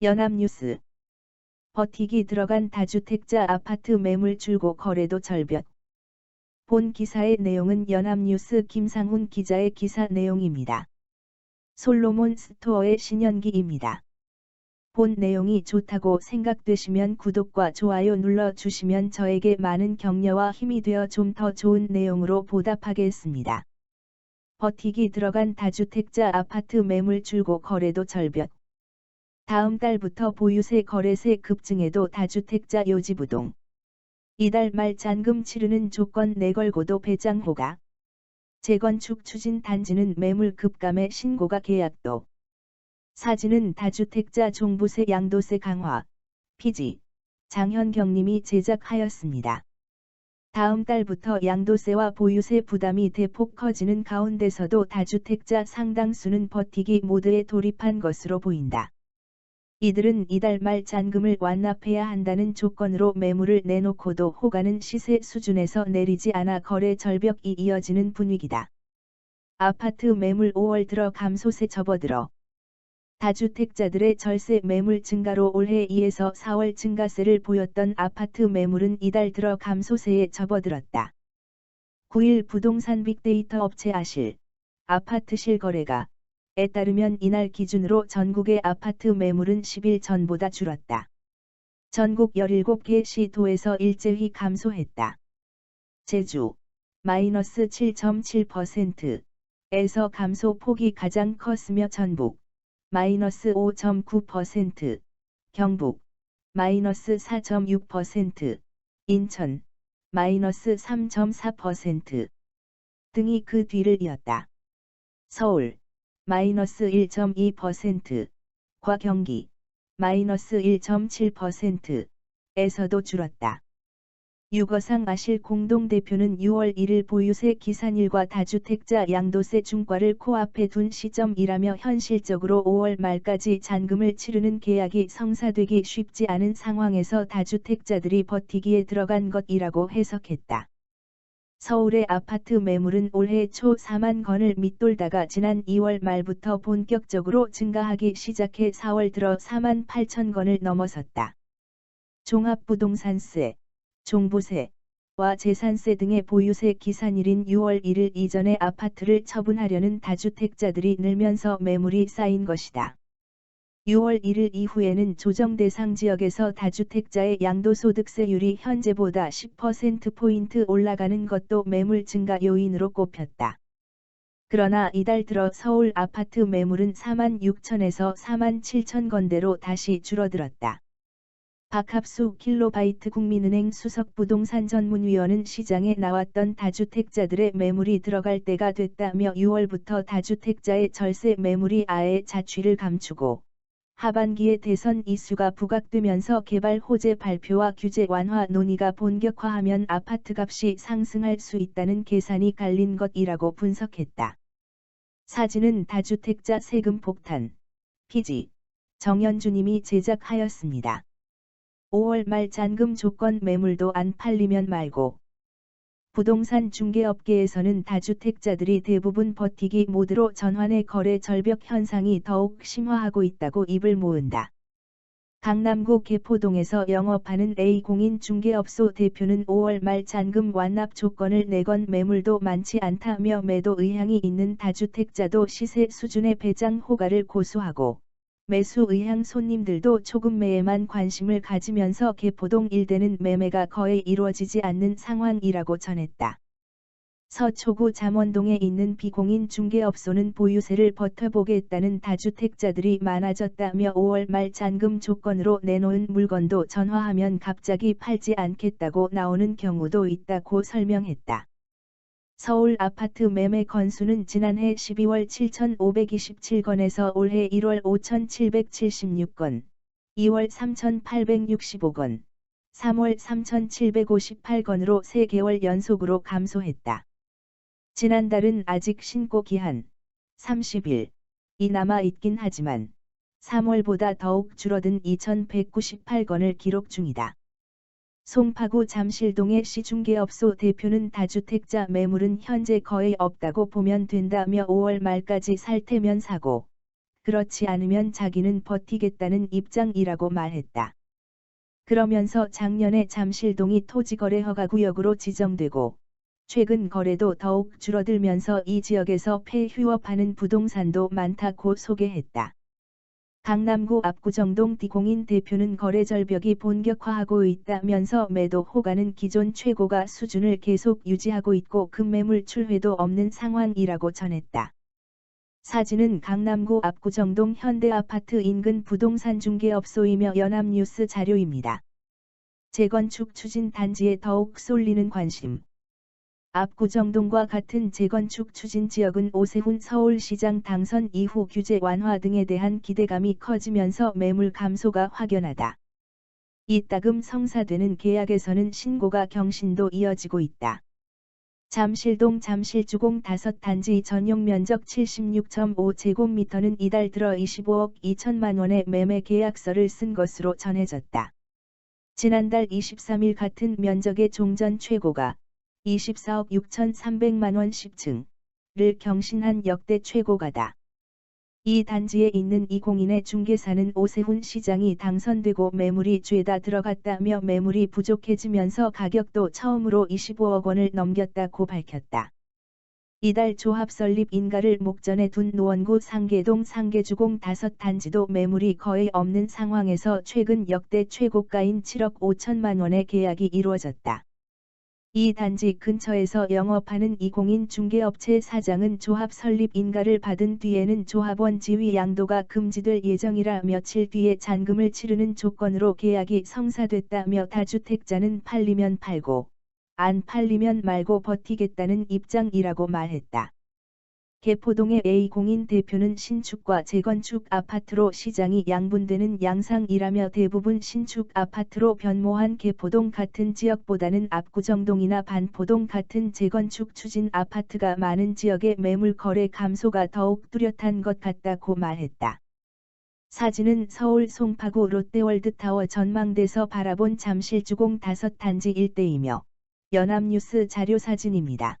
연합뉴스 버티기 들어간 다주택자 아파트 매물 줄고 거래도 절벽 본 기사의 내용은 연합뉴스 김상훈 기자의 기사 내용입니다. 솔로몬 스토어의 신현기입니다. 본 내용이 좋다고 생각되시면 구독과 좋아요 눌러 주시면 저에게 많은 격려와 힘이 되어 좀 더 좋은 내용으로 보답하겠습니다. 버티기 들어간 다주택자 아파트 매물 줄고 거래도 절벽 다음 달부터 보유세 거래세 급증에도 다주택자 요지부동. 이달 말 잔금 치르는 조건 내걸고도 배짱호가. 재건축 추진 단지는 매물 급감의 신고가 계약도. 사진은 다주택자 종부세 양도세 강화. 피지. 장현경님이 제작하였습니다. 다음 달부터 양도세와 보유세 부담이 대폭 커지는 가운데서도 다주택자 상당수는 버티기 모드에 돌입한 것으로 보인다. 이들은 이달 말 잔금을 완납해야 한다는 조건으로 매물을 내놓고도 호가는 시세 수준에서 내리지 않아 거래 절벽이 이어지는 분위기다. 아파트 매물 5월 들어 감소세 접어들어 다주택자들의 절세 매물 증가로 올해 2에서 4월 증가세를 보였던 아파트 매물은 이달 들어 감소세에 접어들었다. 9일 부동산 빅데이터 업체 아실 아파트 실거래가 에 따르면 이날 기준으로 전국의 아파트 매물은 10일 전보다 줄었다. 전국 17개 시도에서 일제히 감소했다. 제주 마이너스 7.7% 에서 감소 폭이 가장 컸으며 전북 마이너스 5.9% 경북 마이너스 4.6% 인천 마이너스 3.4% 등이 그 뒤를 이었다. 서울 마이너스 1.2%과 경기 마이너스 1.7%에서도 줄었다. 유거상 아실 공동대표는 6월 1일 보유세 기산일과 다주택자 양도세 중과를 코앞에 둔 시점이라며 현실적으로 5월 말까지 잔금을 치르는 계약이 성사되기 쉽지 않은 상황에서 다주택자들이 버티기에 들어간 것이라고 해석했다. 서울의 아파트 매물은 올해 초 4만 건을 밑돌다가 지난 2월 말부터 본격적으로 증가하기 시작해 4월 들어 4만 8천 건을 넘어섰다. 종합부동산세, 종부세와 재산세 등의 보유세 기산일인 6월 1일 이전에 아파트를 처분하려는 다주택자들이 늘면서 매물이 쌓인 것이다. 6월 1일 이후에는 조정 대상 지역에서 다주택자의 양도소득세율이 현재보다 10%포인트 올라가는 것도 매물 증가 요인으로 꼽혔다. 그러나 이달 들어 서울 아파트 매물은 4만 6천에서 4만 7천 건대로 다시 줄어들었다. 박합수 킬로바이트 국민은행 수석 부동산 전문위원은 시장에 나왔던 다주택자들의 매물이 들어갈 때가 됐다며 6월부터 다주택자의 절세 매물이 아예 자취를 감추고 하반기에 대선 이슈가 부각되면서 개발 호재 발표와 규제 완화 논의가 본격화하면 아파트값이 상승할 수 있다는 계산이 갈린 것이라고 분석했다. 사진은 다주택자 세금 폭탄, 피지, 정현주님이 제작하였습니다. 5월 말 잔금 조건 매물도 안 팔리면 말고 부동산 중개업계에서는 다주택자들이 대부분 버티기 모드로 전환의 거래 절벽 현상이 더욱 심화하고 있다고 입을 모은다. 강남구 개포동에서 영업하는 A공인 중개업소 대표는 5월 말 잔금 완납 조건을 내건 매물도 많지 않다며 매도 의향이 있는 다주택자도 시세 수준의 배당 호가를 고수하고 매수 의향 손님들도 초금 매에만 관심을 가지면서 개포동 일대는 매매가 거의 이루어지지 않는 상황이라고 전했다. 서초구 잠원동에 있는 비공인 중개업소는 보유세를 버텨보겠다는 다주택자들이 많아졌다며 5월 말 잔금 조건으로 내놓은 물건도 전화하면 갑자기 팔지 않겠다고 나오는 경우도 있다고 설명했다. 서울 아파트 매매 건수는 지난해 12월 7,527건에서 올해 1월 5,776건, 2월 3,865건, 3월 3,758건으로 3개월 연속으로 감소했다. 지난달은 아직 신고 기한 30일 이 남아 있긴 하지만 3월보다 더욱 줄어든 2,198건을 기록 중이다. 송파구 잠실동의 시중개업소 대표는 다주택자 매물은 현재 거의 없다고 보면 된다며 5월 말까지 살 테면 사고 그렇지 않으면 자기는 버티겠다는 입장이라고 말했다. 그러면서 작년에 잠실동이 토지거래 허가구역으로 지정되고 최근 거래도 더욱 줄어들면서 이 지역에서 폐휴업하는 부동산도 많다고 소개했다. 강남구 압구정동 디공인 대표는 거래 절벽이 본격화하고 있다면서 매도 호가는 기존 최고가 수준을 계속 유지하고 있고 급매물 출회도 없는 상황이라고 전했다. 사진은 강남구 압구정동 현대아파트 인근 부동산 중개업소이며 연합뉴스 자료입니다. 재건축 추진 단지에 더욱 쏠리는 관심. 압구정동과 같은 재건축 추진 지역은 오세훈 서울시장 당선 이후 규제 완화 등에 대한 기대감이 커지면서 매물 감소가 확연하다. 이따금 성사되는 계약에서는 신고가 경신도 이어지고 있다. 잠실동 잠실주공 5단지 전용 면적 76.5제곱미터는 이달 들어 25억 2천만 원의 매매 계약서를 쓴 것으로 전해졌다. 지난달 23일 같은 면적의 종전 최고가 24억 6,300만 원 10층을 경신한 역대 최고가다. 이 단지에 있는 이 공인의 중개사는 오세훈 시장이 당선되고 매물이 죄다 들어갔다며 매물이 부족해지면서 가격도 처음으로 25억 원을 넘겼다고 밝혔다. 이달 조합 설립 인가를 목전에 둔 노원구 상계동 상계주공 5단지도 매물이 거의 없는 상황에서 최근 역대 최고가인 7억 5천만 원의 계약이 이루어졌다. 이 단지 근처에서 영업하는 이공인 중개업체 사장은 조합 설립 인가를 받은 뒤에는 조합원 지위 양도가 금지될 예정이라 며칠 뒤에 잔금을 치르는 조건으로 계약이 성사됐다며 다주택자는 팔리면 팔고 안 팔리면 말고 버티겠다는 입장이라고 말했다. 개포동의 A공인 대표는 신축과 재건축 아파트로 시장이 양분되는 양상이라며 대부분 신축 아파트로 변모한 개포동 같은 지역보다는 압구정동이나 반포동 같은 재건축 추진 아파트가 많은 지역의 매물 거래 감소가 더욱 뚜렷한 것 같다고 말했다. 사진은 서울 송파구 롯데월드타워 전망대서 바라본 잠실주공 5단지 일대이며 연합뉴스 자료 사진입니다.